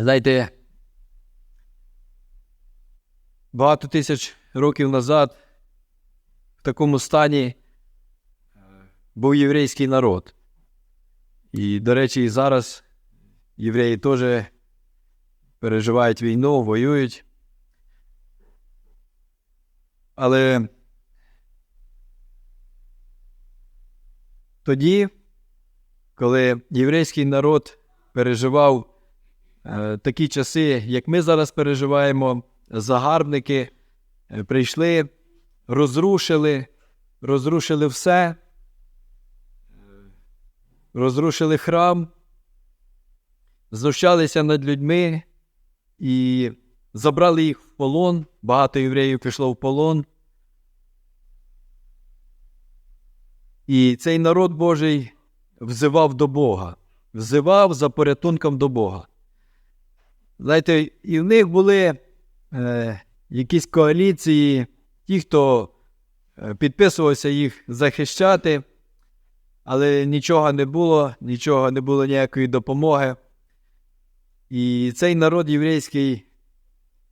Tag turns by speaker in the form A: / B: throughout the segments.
A: Знаєте, багато тисяч років назад в такому стані був єврейський народ. І, до речі, і зараз євреї теж переживають війну, воюють. Але тоді, коли єврейський народ переживав такі часи, як ми зараз переживаємо, загарбники е, прийшли, розрушили, розрушили все, е, розрушили храм, знущалися над людьми і забрали їх в полон. Багато євреїв пішло в полон. І цей народ Божий взивав до Бога, взивав за порятунком до Бога. Знаєте, і в них були е, якісь коаліції, ті, хто е, підписувався їх захищати, але нічого не було, нічого не було ніякої допомоги. І цей народ єврейський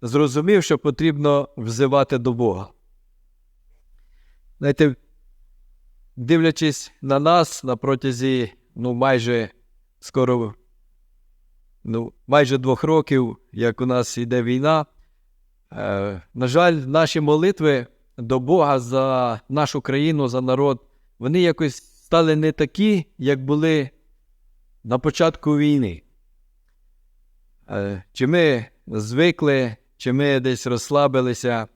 A: зрозумів, що потрібно взивати до Бога. Знаєте, дивлячись на нас на протязі ну, майже скоро ну, майже двох років, як у нас йде війна, е, на жаль, наші молитви до Бога за нашу країну, за народ, вони якось стали не такі, як були на початку війни. Е, чи ми звикли, чи ми десь розслабилися,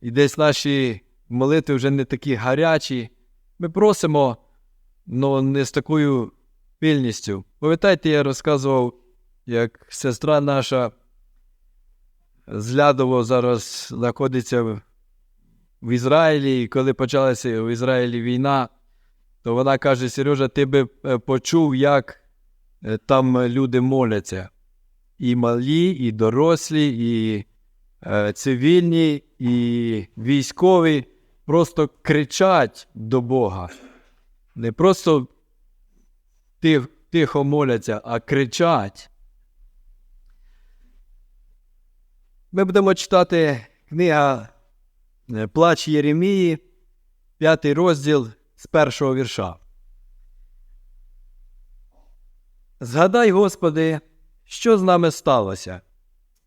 A: і десь наші молитви вже не такі гарячі. Ми просимо, але не з такою пильністю. Пам'ятаєте, я розказував, як сестра наша з зараз знаходиться в, в Ізраїлі, і коли почалася в Ізраїлі війна, то вона каже: Сережа, ти би е, почув, як е, там люди моляться. І малі, і дорослі, і е, цивільні, і військові просто кричать до Бога. Не просто тих, тихо моляться, а кричать. Ми будемо читати книга е, Плач Єремії, п'ятий розділ з першого вірша. Згадай, Господи, що з нами сталося?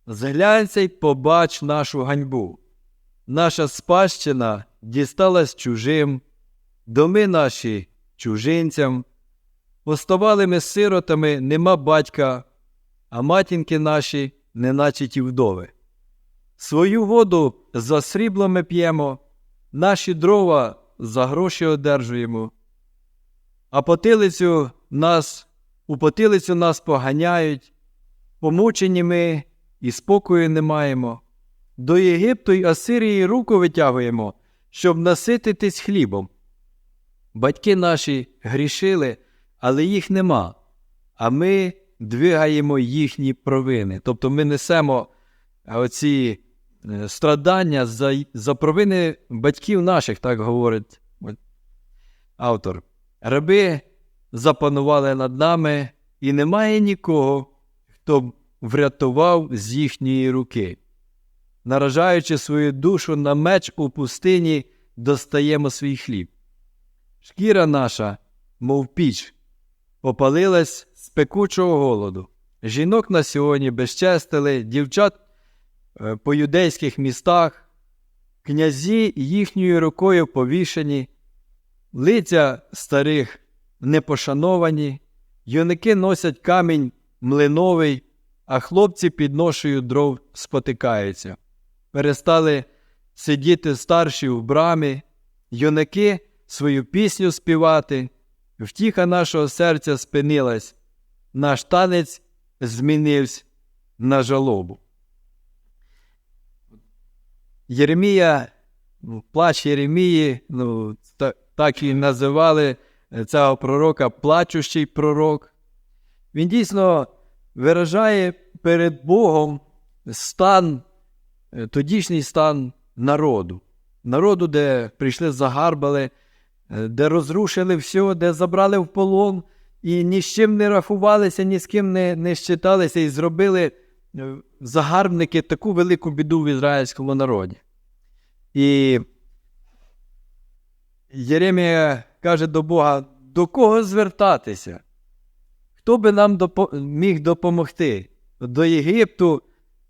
A: Зглянься й побач нашу ганьбу. Наша спадщина дісталась чужим, доми наші чужинцям. Оставали ми сиротами, нема батька, а матінки наші, неначе ті вдови. Свою воду за срібло ми п'ємо, наші дрова за гроші одержуємо, а потилицю нас, у потилицю нас поганяють, помучені ми і спокою не маємо. До Єгипту й Асирії руку витягуємо, щоб насититись хлібом. Батьки наші грішили, але їх нема, а ми двигаємо їхні провини. Тобто ми несемо оці е, страдання за, за провини батьків наших, так говорить автор. Раби запанували над нами, і немає нікого, хто б врятував з їхньої руки. Наражаючи свою душу на меч у пустині, достаємо свій хліб. Шкіра наша, мов піч, попалилась з пекучого голоду. Жінок на сьогодні безчестили, дівчат е, по юдейських містах, князі їхньою рукою повішені, лиця старих непошановані, юники носять камінь млиновий, а хлопці під ношею дров спотикаються. Перестали сидіти старші в брамі, юнаки свою пісню співати, втіха нашого серця спинилась, наш танець змінився на жалобу. Єремія, ну, плач Єремії, ну, та- так і називали е, цього пророка плачущий пророк. Він дійсно виражає перед Богом стан, е, тодішній стан народу. Народу, де прийшли загарбали, де розрушили все, де забрали в полон. і ні з чим не рахувалися, ні з ким не, не щиталися, і зробили е, загарбники таку велику біду в ізраїльському народі. І Єремія каже до Бога: до кого звертатися? Хто би нам допо- міг допомогти? До Єгипту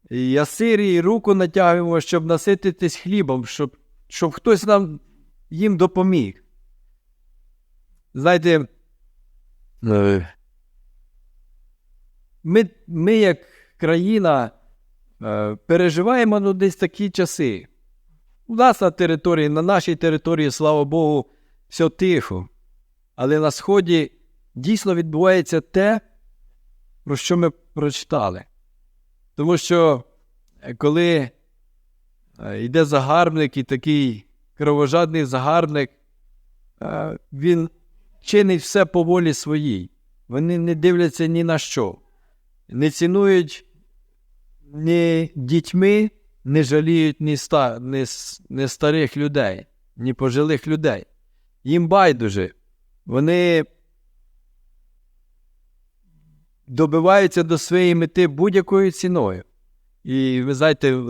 A: і Асирії руку натягуємо, щоб насититись хлібом, щоб, щоб хтось нам їм допоміг. Знаєте, е, ми, ми як країна е, переживаємо ну, десь такі часи. У нас на території, на нашій території, слава Богу, все тихо. Але на Сході дійсно відбувається те, про що ми прочитали. Тому що е, коли е, йде загарбник і такий кровожадний загарбник, він чинить все по волі своїй. Вони не дивляться ні на що, не цінують ні дітьми, не жаліють ні, ста, ні, ні старих людей, ні пожилих людей. Їм байдуже. Вони добиваються до своєї мети будь-якою ціною. І ви знаєте,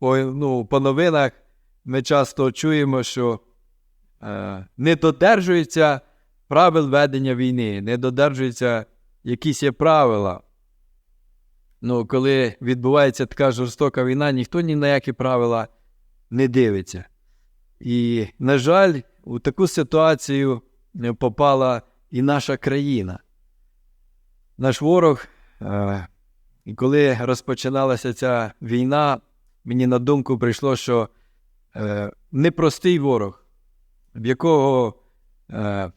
A: ну, по новинах ми часто чуємо, що не додержуються правил ведення війни, не додержуються якісь є правила. Ну, коли відбувається така жорстока війна, ніхто ні на які правила не дивиться. І, на жаль, у таку ситуацію е, попала і наша країна. Наш ворог, е, коли розпочиналася ця війна, мені на думку прийшло, що е, непростий ворог, в якого, е,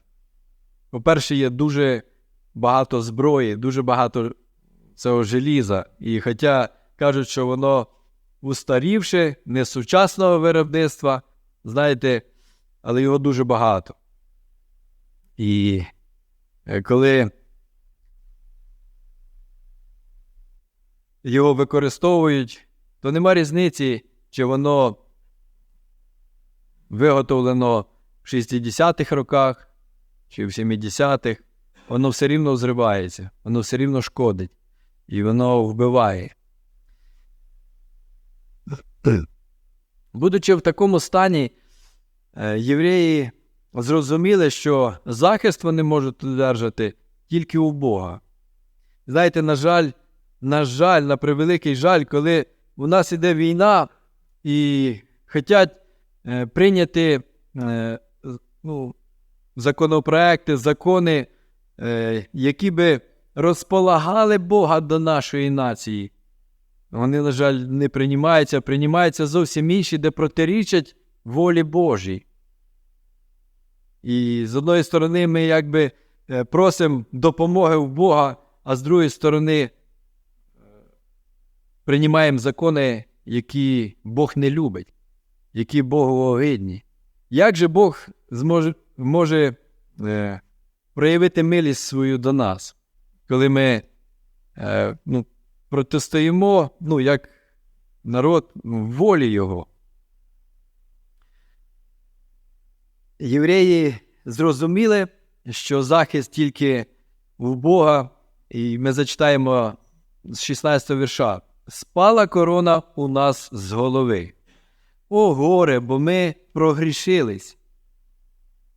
A: по-перше, є дуже багато зброї, дуже багато цього желіза. І хоча кажуть, що воно устарівше, не сучасного виробництва, знаєте, але його дуже багато. І е, коли його використовують, то нема різниці, чи воно виготовлено 60-х роках чи в 70-х, воно все рівно зривається, воно все рівно шкодить і воно вбиває. Будучи в такому стані, е, євреї зрозуміли, що захист вони можуть одержати тільки у Бога. Знаєте, на жаль, на жаль, на превеликий жаль, коли у нас іде війна і хочуть е, прийняти е, ну, законопроекти, закони, е, які би розполагали Бога до нашої нації. Вони, на жаль, не приймаються, приймаються зовсім інші, де протирічать волі Божій. І з одної сторони, ми якби е, просимо допомоги в Бога, а з другої сторони, е, приймаємо закони, які Бог не любить, які Богу огидні. Як же Бог зможе, може е, проявити милість свою до нас, коли ми е, ну, протистоїмо, ну, як народ ну, волі Його? Євреї зрозуміли, що захист тільки в Бога, і ми зачитаємо з 16 вірша. Спала корона у нас з голови. О, горе, бо ми прогрішились.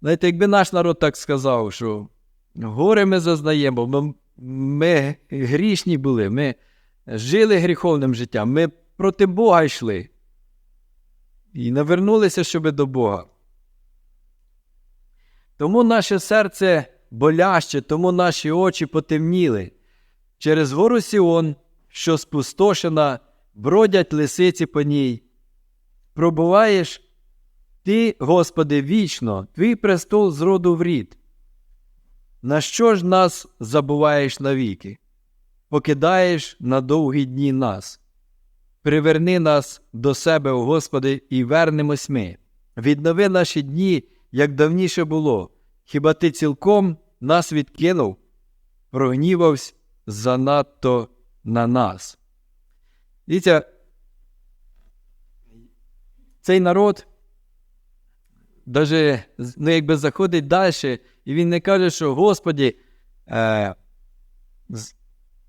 A: Знаєте, якби наш народ так сказав, що горе ми зазнаємо, бо ми грішні були, ми жили гріховним життям, ми проти Бога йшли і навернулися, щоби до Бога. Тому наше серце боляще, тому наші очі потемніли. Через гору Сіон, що спустошена, бродять лисиці по ній. Пробуваєш ти, Господи, вічно, твій престол з роду в рід. На що ж нас забуваєш навіки? Покидаєш на довгі дні нас. Приверни нас до себе, о Господи, і вернемось ми. Віднови наші дні, як давніше було. Хіба ти цілком нас відкинув, прогнівався занадто на нас. Дивіться, цей народ даже, ну, якби заходить далі І він не каже, що Господі, е,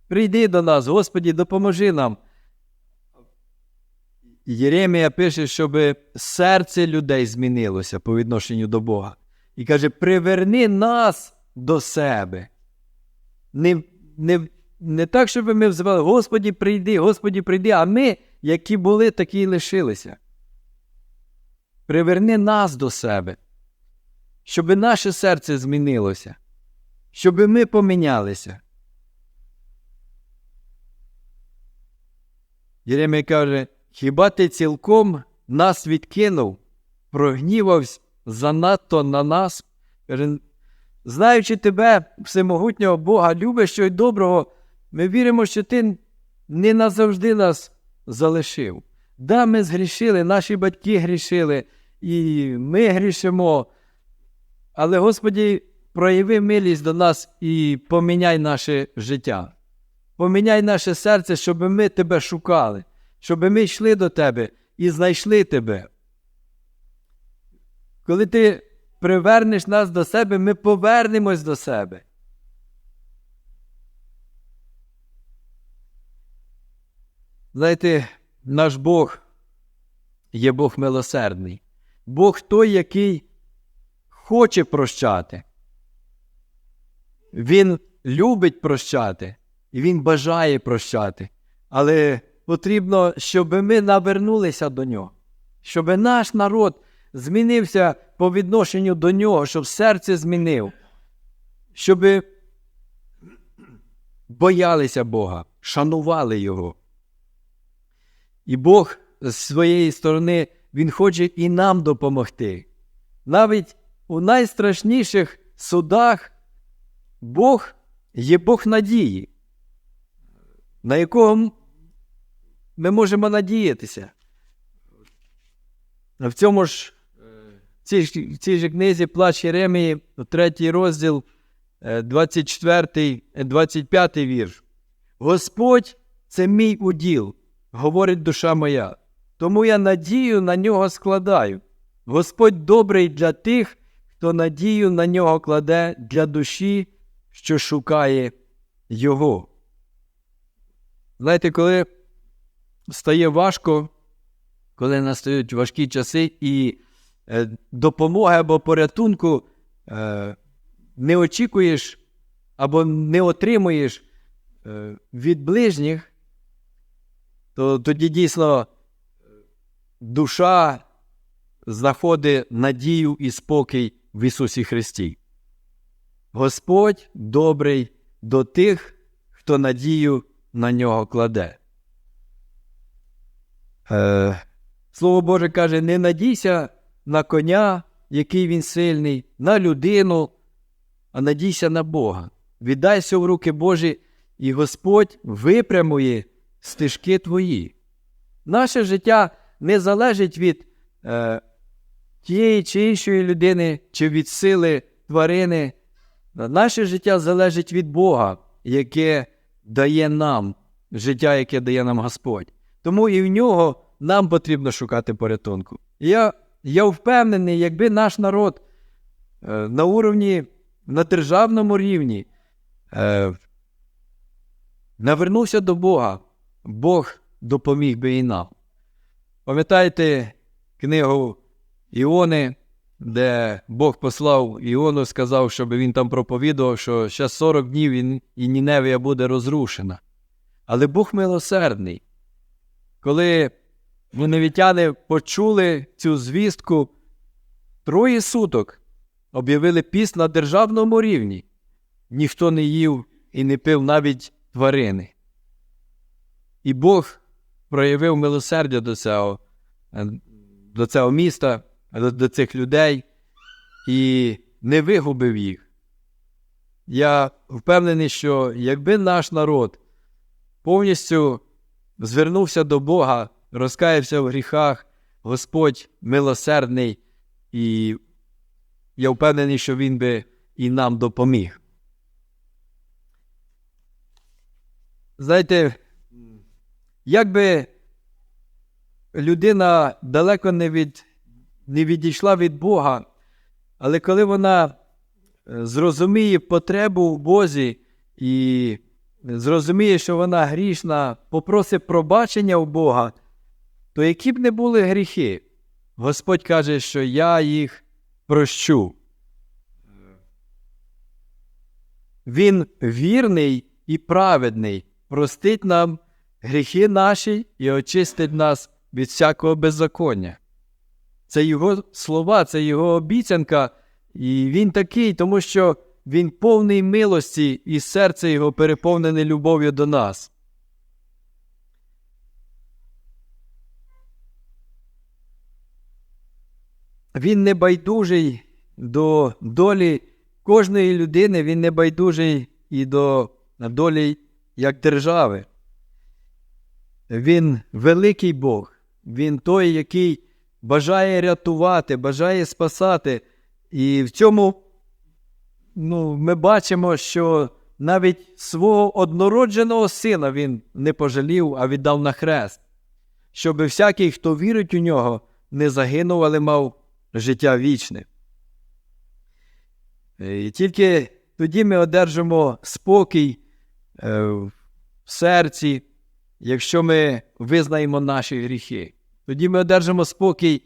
A: прийди до нас, Господі, допоможи нам. Єремія пише, щоб серце людей змінилося по відношенню до Бога. І каже: приверни нас до себе. Не, не, не так, щоб ми взивали, Господі, прийди, Господі, прийди, а ми, які були, такі й лишилися. Приверни нас до себе, щоб наше серце змінилося, щоб ми помінялися. Єремія каже, хіба ти цілком нас відкинув, прогнівався занадто на нас? Знаючи тебе, всемогутнього Бога, любиш й доброго, ми віримо, що ти не назавжди нас залишив. Да, ми згрішили, наші батьки грішили, і ми грішимо. Але, Господі, прояви милість до нас і поміняй наше життя. Поміняй наше серце, щоб ми тебе шукали, щоб ми йшли до тебе і знайшли тебе. Коли ти привернеш нас до себе, ми повернемось до себе. Знаєте, наш Бог є Бог милосердний, Бог той, який хоче прощати. Він любить прощати, і Він бажає прощати. Але потрібно, щоб ми навернулися до нього, щоб наш народ змінився по відношенню до нього, щоб серце змінив, щоб боялися Бога, шанували Його. І Бог з своєї сторони, Він хоче і нам допомогти. Навіть у найстрашніших судах Бог є Бог надії, на якого ми можемо надіятися. В цьому ж е, в цій, ж- книзі Плач Єремії, третій розділ, е, 24, е, 25 вірш. Господь це мій уділ, говорить душа моя. Тому я надію на нього складаю. Господь добрий для тих, хто надію на нього кладе для душі, що шукає Його. Знаєте, коли стає важко, коли настають важкі часи, і е, допомоги або порятунку е, не очікуєш або не отримуєш е, від ближніх, то тоді дійсно душа знаходить надію і спокій в Ісусі Христі. Господь добрий до тих, хто надію на нього кладе. Е, Слово Боже каже: не надійся на коня, який він сильний, на людину, а надійся на Бога. Віддайся в руки Божі, і Господь випрямує стежки твої. Наше життя не залежить від е, тієї чи іншої людини, чи від сили тварини. Наше життя залежить від Бога, яке дає нам життя, яке дає нам Господь. Тому і в нього нам потрібно шукати порятунку. Я, я впевнений, якби наш народ е, на уровні, на державному рівні е, навернувся до Бога, Бог допоміг би і нам. Пам'ятаєте книгу Іони, де Бог послав Іону, сказав, щоб він там проповідував, що ще 40 днів і, і Ніневія буде розрушена. Але Бог милосердний. Коли ниневітяни почули цю звістку, троє суток об'явили піст на державному рівні. Ніхто не їв і не пив навіть тварини. І Бог проявив милосердя до цього, е, до цього міста, до, до цих людей і не вигубив їх. Я впевнений, що якби наш народ повністю звернувся до Бога, розкаявся в гріхах, Господь милосердний, і я впевнений, що Він би і нам допоміг. Знаєте, якби людина далеко не, від, не відійшла від Бога, але коли вона е, зрозуміє потребу в Бозі і зрозуміє, що вона грішна, попросить пробачення у Бога, то які б не були гріхи, Господь каже, що я їх прощу. Він вірний і праведний, простить нам гріхи наші і очистить нас від всякого беззаконня. Це його слова, це його обіцянка, і він такий, тому що він повний милості, і серце його переповнене любов'ю до нас. Він не байдужий до долі кожної людини, він не байдужий і до долі як держави. Він великий Бог, він той, який бажає рятувати, бажає спасати. І в цьому ну, ми бачимо, що навіть свого однородженого сина він не пожалів, а віддав на хрест, щоб всякий, хто вірить у нього, не загинув, але мав життя вічне. І тільки тоді ми одержимо спокій е, в серці, якщо ми визнаємо наші гріхи. Тоді ми одержимо спокій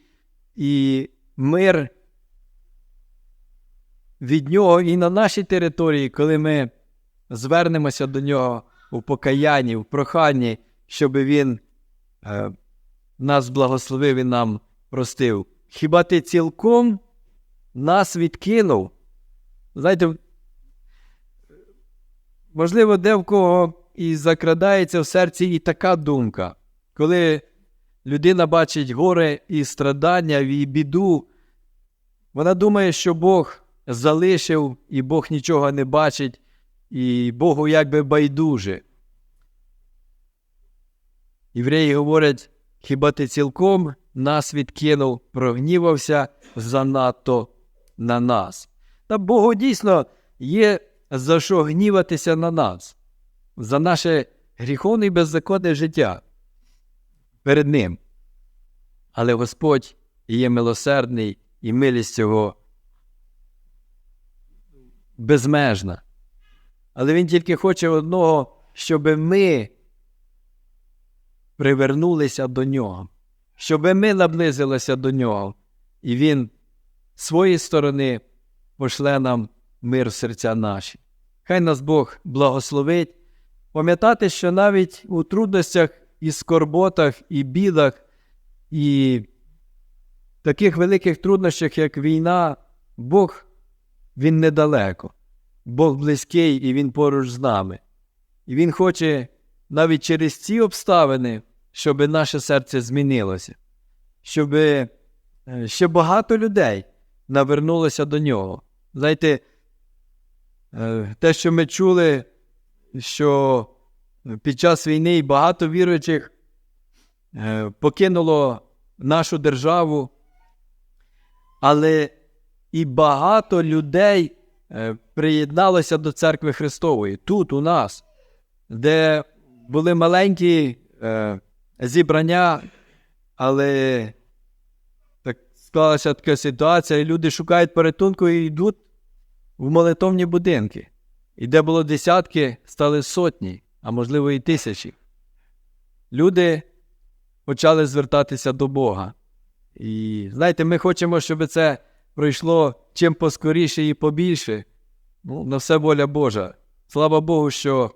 A: і мир від нього і на нашій території, коли ми звернемося до нього у покаянні, в проханні, щоб він е, нас благословив і нам простив. Хіба ти цілком нас відкинув? Знаєте, можливо, де в кого і закрадається в серці і така думка, коли людина бачить горе і страдання, і біду, вона думає, що Бог залишив, і Бог нічого не бачить, і Богу якби байдуже. Євреї говорять, хіба ти цілком нас відкинув, прогнівався занадто на нас. Та Богу дійсно є за що гніватися на нас, за наше гріховне і беззаконне життя перед Ним. Але Господь є милосердний і милість Його безмежна. Але Він тільки хоче одного, щоб ми привернулися до нього, щоб ми наблизилися до нього, і Він з своєї сторони пошле нам мир в серця наші. Хай нас Бог благословить, пам'ятати, що навіть у трудностях і скорботах, і бідах, і таких великих труднощах, як війна, Бог Він недалеко, Бог близький і Він поруч з нами. І Він хоче навіть через ці обставини, щоб наше серце змінилося, щоб е, ще багато людей навернулося до нього. Знаєте, е, те, що ми чули, що під час війни багато віруючих е, покинуло нашу державу, але і багато людей е, приєдналося до церкви Христової тут, у нас, де були маленькі зібрання, але так склалася така ситуація, і люди шукають порятунку і йдуть в молитовні будинки. І де було десятки, стали сотні, а можливо і тисячі. Люди почали звертатися до Бога. І знаєте, ми хочемо, щоб це пройшло чим поскоріше і побільше. Ну, на все воля Божа. Слава Богу, що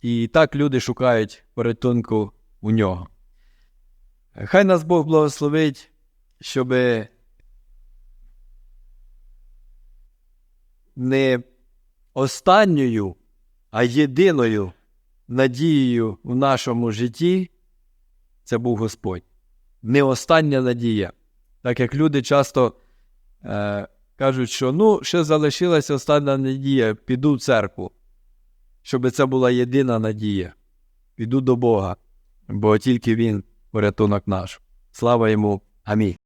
A: і так люди шукають порятунку у нього. Хай нас Бог благословить, щоб не останньою, а єдиною надією в нашому житті це був Господь. Не остання надія. Так як люди часто е, кажуть, що ну, ще залишилася остання надія, піду в церкву, щоб це була єдина надія. Піду до Бога, бо тільки Він порятунок наш. Слава йому. Амінь.